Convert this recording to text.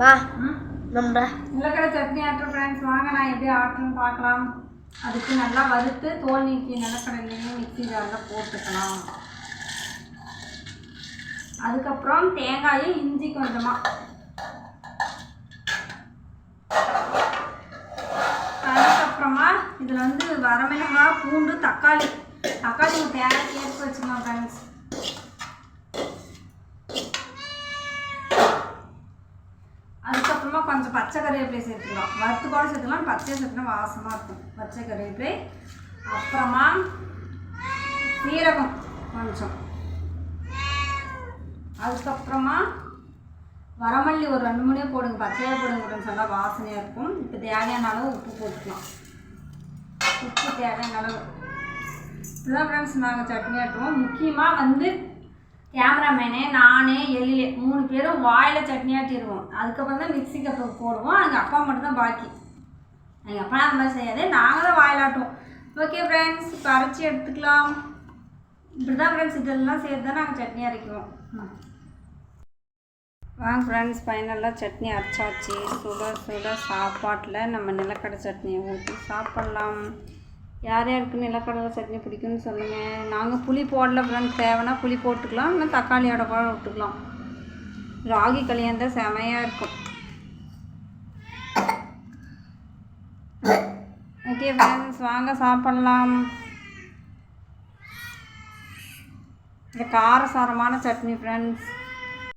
வா. ம் நம்ம சட்னி ஆட்டுற ஃப்ரெண்ட்ஸ் வாங்க நான் எப்படி ஆட்டுன்னு பார்க்கலாம். அதுக்கு நல்லா வறுத்து தோல் நீக்கி நிலக்கடலையும் மிக்சி ஜாரில் போட்டுக்கலாம். அதுக்கப்புறம் தேங்காயும் இஞ்சி கொஞ்சமாக அதுக்கப்புறமா இதில் வந்து வரமிளகா பூண்டு தக்காளி. தக்காளி ஒரு தேங்காய் சேர்த்து வச்சுக்கலாம் ஃப்ரெண்ட்ஸ் அப்புறமா கொஞ்சம் பச்சை கருவேப்பிலை சேர்த்துக்கலாம். வறுத்து கூட சேர்த்துக்கலாம். பச்சை சேர்த்துனா வாசமாக இருக்கும். பச்சை கருவேப்பிலை அப்புறமா சீரகம் கொஞ்சம். அதுக்கப்புறமா வரமல்லி ஒரு ரெண்டு மூணே போடுங்க. பச்சையாக போடுங்க ஃப்ரெண்ட்ஸ் சொன்னால் வாசனையாக இருக்கும். இப்போ தேவையான அளவு உப்பு போட்டுக்கலாம். உப்பு தேவையான அளவு. இதுதான் ஃப்ரெண்ட்ஸ் நாங்கள் சட்னி ஆட்டுவோம். முக்கியமாக வந்து கேமராமேனு நானே எழிலே மூணு பேரும் வாயில் சட்னி ஆட்டிடுவோம் அதுக்கப்புறம் தான் மிக்சி கப்பு போடுவோம். எங்கள் அப்பா மட்டும் தான் பாக்கி. எங்கள் அப்பா அந்த மாதிரி செய்யாது. நாங்கள் தான் வாயில் ஆட்டுவோம். ஓகே ஃப்ரெண்ட்ஸ் இப்போ அரைச்சி எடுத்துக்கலாம். இப்படி தான் ஃப்ரெண்ட்ஸ் இதெல்லாம் சேர்த்து தான் நாங்கள் சட்னி அரைக்குவோம். வாங்க ஃப்ரெண்ட்ஸ் ஃபைனலாக சட்னி அரைச்சாச்சு. சுட சுட சாப்பாட்டில் நம்ம நிலக்கடை சட்னியை ஊற்றி சாப்பிட்லாம். யார் யாருக்கு நிலக்கடலை சட்னி பிடிக்கும்னு சொல்லுங்கள் நாங்கள் புளி போடல ஃப்ரெண்ட்ஸ் தேவைன்னா புளி போட்டுக்கலாம் இல்லை தக்காளியோட கூட விட்டுக்கலாம். ராகி களியாக செமையாக இருக்கும். ஓகே ஃப்ரெண்ட்ஸ் வாங்க சாப்பிட்லாம். இந்த காரசாரமான சட்னி ஃப்ரெண்ட்ஸ்